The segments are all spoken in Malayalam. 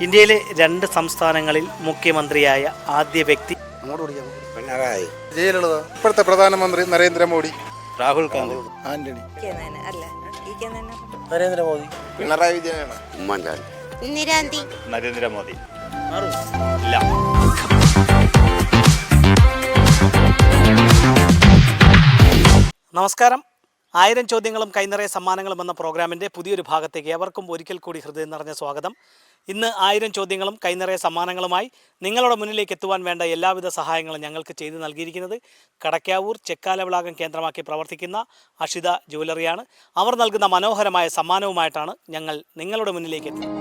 ഇന്ത്യയിലെ രണ്ട് സംസ്ഥാനങ്ങളിൽ മുഖ്യമന്ത്രിയായ ആദ്യ വ്യക്തി പിണറായി. ജയലളിത ഇപ്പോഴത്തെ പ്രധാനമന്ത്രി നരേന്ദ്രമോദി. രാഹുൽ ഗാന്ധി. ആന്റണി. നരേന്ദ്രമോദി. പിണറായി വിജയനാണ്. ഉമ്മൻചാണ്ടി. ഇന്ദിരാന്തി നരേന്ദ്രമോദി. ഇല്ല നമസ്കാരം. ആയിരം ചോദ്യങ്ങളും കൈനിറയ സമ്മാനങ്ങളും എന്ന പ്രോഗ്രാമിന്റെ പുതിയൊരു ഭാഗത്തേക്ക് ഏവർക്കും ഒരിക്കൽ കൂടി ഹൃദയം നിറഞ്ഞ സ്വാഗതം. ഇന്ന് ആയിരം ചോദ്യങ്ങളും കൈനിറയ സമ്മാനങ്ങളുമായി നിങ്ങളുടെ മുന്നിലേക്ക് എത്തുവാൻ വേണ്ട എല്ലാവിധ സഹായങ്ങളും ഞങ്ങൾക്ക് ചെയ്തു നൽകിയിരിക്കുന്നത് കടക്കാവൂർ ചെക്കാലവിളാകം കേന്ദ്രമാക്കി പ്രവർത്തിക്കുന്ന അഷിത ജ്വല്ലറിയാണ്. അവർ നൽകുന്ന മനോഹരമായ സമ്മാനവുമായിട്ടാണ് ഞങ്ങൾ നിങ്ങളുടെ മുന്നിലേക്ക് എത്തുന്നത്.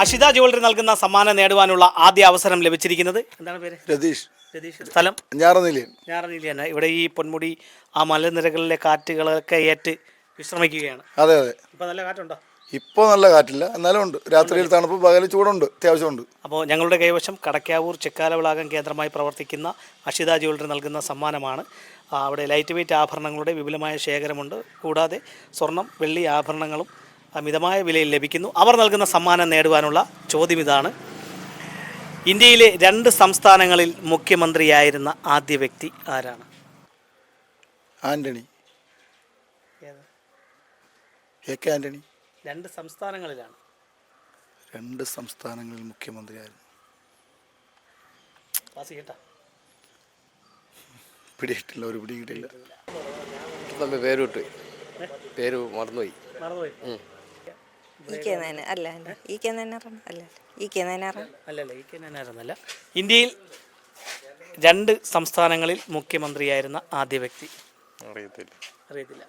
അഷിത ജുവലറി നൽകുന്ന സമ്മാനം നേടുവാനുള്ള ആദ്യ അവസരം ലഭിച്ചിരിക്കുന്നത് എന്താണ് പേര്? രതീഷ്. രതീഷ്. സ്ഥലം? ഞാറനീലിയൻ. ഞാറനീലിയൻ. ഇവിടെ ഈ പൊന്മുടി ആ മലനിരകളിലെ കാറ്റുകളൊക്കെ ഏറ്റ് വിശ്രമിക്കുകയാണ്. അതെ അതെ. ഇപ്പൊ നല്ല കാറ്റുണ്ടോ? ഇപ്പോൾ നല്ല കാറ്റില്ല. എന്നാലും ഉണ്ട്. രാത്രിയിൽ തണുപ്പ് പകൽ ചൂടുണ്ട്. അത്യാവശ്യമുണ്ട് അപ്പോൾ ഞങ്ങളുടെ കൈവശം കടക്കാവൂർ ചെക്കാലവിളാകം കേന്ദ്രമായി പ്രവർത്തിക്കുന്ന അഷിത ജ്വല്ലറി നൽകുന്ന സമ്മാനമാണ്. അവിടെ ലൈറ്റ് വെയിറ്റ് ആഭരണങ്ങളുടെ വിപുലമായ ശേഖരമുണ്ട്. കൂടാതെ സ്വർണം വെള്ളി ആഭരണങ്ങളും മിതമായ വിലയിൽ ലഭിക്കുന്നു. അവർ നൽകുന്ന സമ്മാനം നേടുവാനുള്ള ചോദ്യം ഇതാണ്. ഇന്ത്യയിലെ രണ്ട് സംസ്ഥാനങ്ങളിൽ മുഖ്യമന്ത്രിയായിരുന്ന ആദ്യ വ്യക്തി ആരാണ്? ആന്റണി. A K Antony. രണ്ട് സംസ്ഥാനങ്ങളിലാണ്. രണ്ട് സംസ്ഥാനങ്ങളിൽ മുഖ്യമന്ത്രിയായിരുന്നു. പിടിയിട്ടില്ല ഒരു പിടി കിട്ടിയില്ല. പേര് വിട്ടു പേര് മറന്നുപോയി. മറന്നുപോയി. അല്ല അല്ല. അല്ല അല്ലല്ല ഇന്ത്യയിൽ രണ്ട് സംസ്ഥാനങ്ങളിൽ മുഖ്യമന്ത്രിയായിരുന്ന ആദ്യ വ്യക്തി. അറിയത്തില്ല. അറിയത്തില്ല.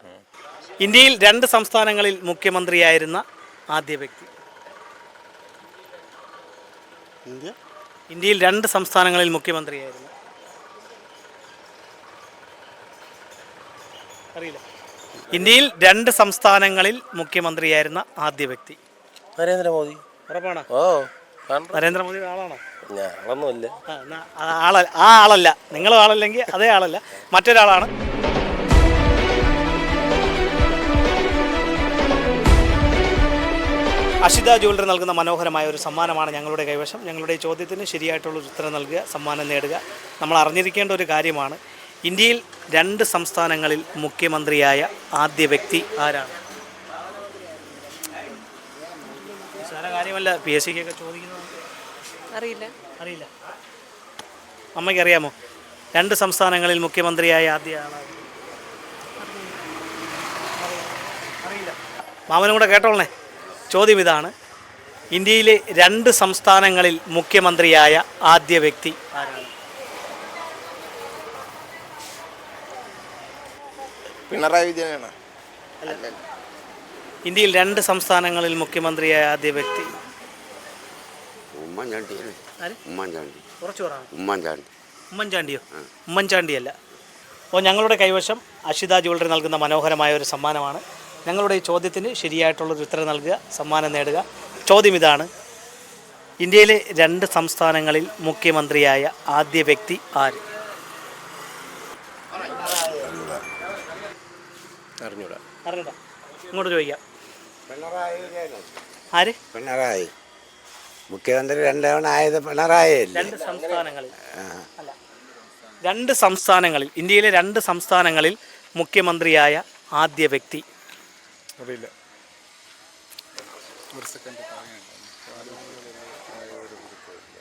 ഇന്ത്യയിൽ രണ്ട് സംസ്ഥാനങ്ങളിൽ മുഖ്യമന്ത്രിയായിരുന്ന ആദ്യ വ്യക്തി. ഇന്ത്യയിൽ രണ്ട് സംസ്ഥാനങ്ങളിൽ മുഖ്യമന്ത്രിയായിരുന്നു. അറിയില്ല. ഇന്ത്യയിൽ രണ്ട് സംസ്ഥാനങ്ങളിൽ മുഖ്യമന്ത്രിയായിരുന്ന ആദ്യ വ്യക്തി. നരേന്ദ്രമോദി. ഉറപ്പാണോ? ഓ നരേന്ദ്രമോദി ആളാണോ ഞാനൊന്നുമില്ല. ആളല്ല ആ ആളല്ല. നിങ്ങൾ ആളല്ലെങ്കിൽ അതേ ആളല്ല. മറ്റൊരാളാണ്. അഷിത ജ്വല്ലറി നൽകുന്ന മനോഹരമായ ഒരു സമ്മാനമാണ് ഞങ്ങളുടെ കൈവശം. ഞങ്ങളുടെ ഈ ചോദ്യത്തിന് ശരിയായിട്ടുള്ള ഉത്തരം നൽകുക സമ്മാനം നേടുക. നമ്മൾ അറിഞ്ഞിരിക്കേണ്ട ഒരു കാര്യമാണ് ഇന്ത്യയിൽ രണ്ട് സംസ്ഥാനങ്ങളിൽ മുഖ്യമന്ത്രിയായ ആദ്യ വ്യക്തി ആരാണ്? കാര്യമല്ല പി എസ് സിക്കൊക്കെ ചോദിക്കുന്നത് അറിയില്ല. അറിയില്ല. അമ്മയ്ക്ക് അറിയാമോ രണ്ട് സംസ്ഥാനങ്ങളിൽ മുഖ്യമന്ത്രിയായ ആദ്യ ആളാണ്. അറിയില്ല. മാമനും കൂടെ കേട്ടോളണേ. ചോദ്യം ഇതാണ്. ഇന്ത്യയിലെ രണ്ട് സംസ്ഥാനങ്ങളിൽ മുഖ്യമന്ത്രിയായ ആദ്യ വ്യക്തി ആരാണ് പിണറായി വിജയനാണ്. ഇന്ത്യയിൽ രണ്ട് സംസ്ഥാനങ്ങളിൽ മുഖ്യമന്ത്രിയായ ആദ്യ വ്യക്തി. ഉമ്മൻചാണ്ടി ആര്? ഉമ്മൻചാണ്ടി. കുറച്ചു ഉമ്മൻചാണ്ടി. ഉമ്മൻചാണ്ടിയോ? ഉമ്മൻചാണ്ടിയല്ല. അപ്പോൾ ഞങ്ങളുടെ കൈവശം അഷിത ജ്വല്ലറി നൽകുന്ന മനോഹരമായ ഒരു സമ്മാനമാണ്. ഞങ്ങളുടെ ഈ ചോദ്യത്തിന് ശരിയായിട്ടുള്ളൊരു ഉത്തരം നൽകുക സമ്മാനം നേടുക. ചോദ്യം ഇതാണ്. ഇന്ത്യയിലെ രണ്ട് സംസ്ഥാനങ്ങളിൽ മുഖ്യമന്ത്രിയായ ആദ്യ വ്യക്തി ആര്? അറിഞ്ഞൂടാ. അറിഞ്ഞൂടാ. ഇങ്ങോട്ട് ചോദിക്കാം. പിണറായി വിജയനാണ് ആര്? പിണറായി. മുഖ്യമന്ത്രി രണ്ടവണ ആയത് പിണറായി രണ്ട് സംസ്ഥാനങ്ങളിൽ. അല്ല. രണ്ട് സംസ്ഥാനങ്ങളിൽ ഇന്ത്യയിലെ രണ്ട് സംസ്ഥാനങ്ങളിൽ മുഖ്യമന്ത്രിയായ ആദ്യ വ്യക്തി. അറിയില്ല. ഒരു സെക്കൻഡ്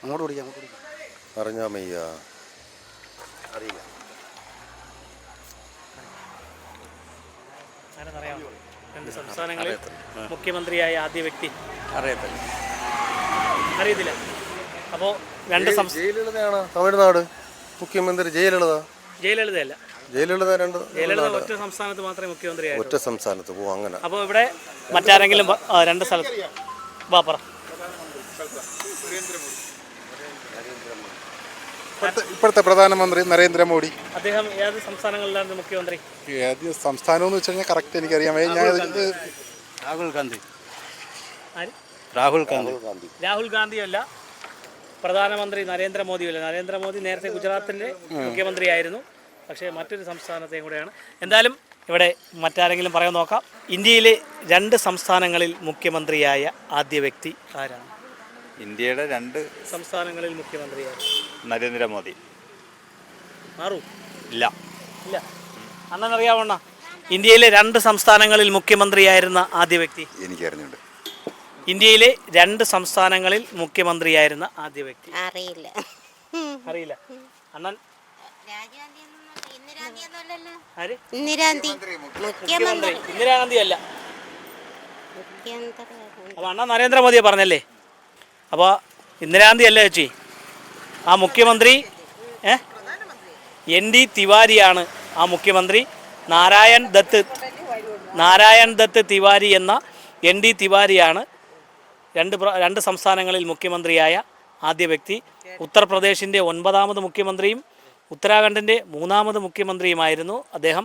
അങ്ങോട്ട് ഓടിക്കാം അങ്ങോട്ട് ഓടിക്കാം. അറിഞ്ഞാ മയ്യ. അറിയില്ല. ആരെന്നറിയാമോ? രണ്ട് സംസ്ഥാനങ്ങളിൽ മുഖ്യമന്ത്രിയായ ആദ്യ വ്യക്തി. അറിയത്തില്ല. അറിയത്തില്ല. അപ്പോൾ രണ്ട് സംസ്ഥാന ജയലളിതയാണ് തമിഴ്നാട്. മുഖ്യമന്ത്രി ജയലളിത ജയലളിതയല്ല ജയലളിത രണ്ട് ജയലളിത ഒറ്റ സംസ്ഥാനത്ത് മാത്രമേ മുഖ്യമന്ത്രിയായിട്ടുള്ളൂ ഒറ്റ സംസ്ഥാനത്ത്. പോകും അങ്ങനെ. അപ്പോൾ ഇവിടെ മറ്റാരെങ്കിലും രണ്ട് സ്ഥലത്ത് വാ പറ. ഇപ്പോഴത്തെ പ്രധാനമന്ത്രി നരേന്ദ്രമോദി. അദ്ദേഹം ഏത് സംസ്ഥാനങ്ങളിലാണ് മുഖ്യമന്ത്രി? ഏത് സംസ്ഥാനം എന്ന് വെച്ച് കഴിഞ്ഞാൽ കറക്റ്റ് എനിക്കറിയാം. ഏ, ഞാൻ ഇത് രാഹുൽ ഗാന്ധി. ആര്? രാഹുൽ ഗാന്ധി. രാഹുൽ ഗാന്ധി. അല്ല പ്രധാനമന്ത്രി നരേന്ദ്രമോദി അല്ല നരേന്ദ്രമോദി നേരത്തെ ഗുജറാത്തിന്റെ മുഖ്യമന്ത്രിയായിരുന്നു. പക്ഷേ മറ്റൊരു സംസ്ഥാനത്തെയും കൂടെയാണ്. എന്തായാലും ഇവിടെ മറ്റാരെങ്കിലും പറയാൻ നോക്കാം. ഇന്ത്യയിലെ രണ്ട് സംസ്ഥാനങ്ങളിൽ മുഖ്യമന്ത്രിയായ ആദ്യ വ്യക്തി ആരാണ്? ഇന്ത്യയുടെ രണ്ട് സംസ്ഥാനങ്ങളിൽ മുഖ്യമന്ത്രിയായ. നരേന്ദ്രമോദി. മാറൂ. ഇല്ല. ഇല്ല. അണ്ണൻ അറിയാവണ്ണ ഇന്ത്യയിലെ രണ്ട് സംസ്ഥാനങ്ങളിൽ മുഖ്യമന്ത്രിയായിരുന്ന ആദ്യ വ്യക്തി? എനിക്കറിഞ്ഞുണ്ട്. ഇന്ത്യയിലെ രണ്ട് സംസ്ഥാനങ്ങളിൽ മുഖ്യമന്ത്രിയായിരുന്ന ആദ്യ വ്യക്തി? അറിയില്ല. അറിയില്ല. അണ്ണൻ? ആര്? മുഖ്യമന്ത്രി ഇന്ദിരാഗാന്ധി അല്ല അപ്പോൾ അണ്ണ നരേന്ദ്രമോദിയെ പറഞ്ഞല്ലേ? അപ്പോൾ ഇന്ദിരാഗാന്ധി അല്ലേ ചേച്ചി? ആ മുഖ്യമന്ത്രി എൻ ഡി തിവാരിയാണ് ആ മുഖ്യമന്ത്രി. നാരായൺ ദത്ത് നാരായൺ ദത്ത് തിവാരി എന്ന എൻ ഡി തിവാരിയാണ് രണ്ട് രണ്ട് സംസ്ഥാനങ്ങളിൽ മുഖ്യമന്ത്രിയായ ആദ്യ വ്യക്തി. ഉത്തർപ്രദേശിന്റെ ഒൻപതാമത് മുഖ്യമന്ത്രിയും ഉത്തരാഖണ്ഡിന്റെ മൂന്നാമത് മുഖ്യമന്ത്രിയുമായിരുന്നു അദ്ദേഹം.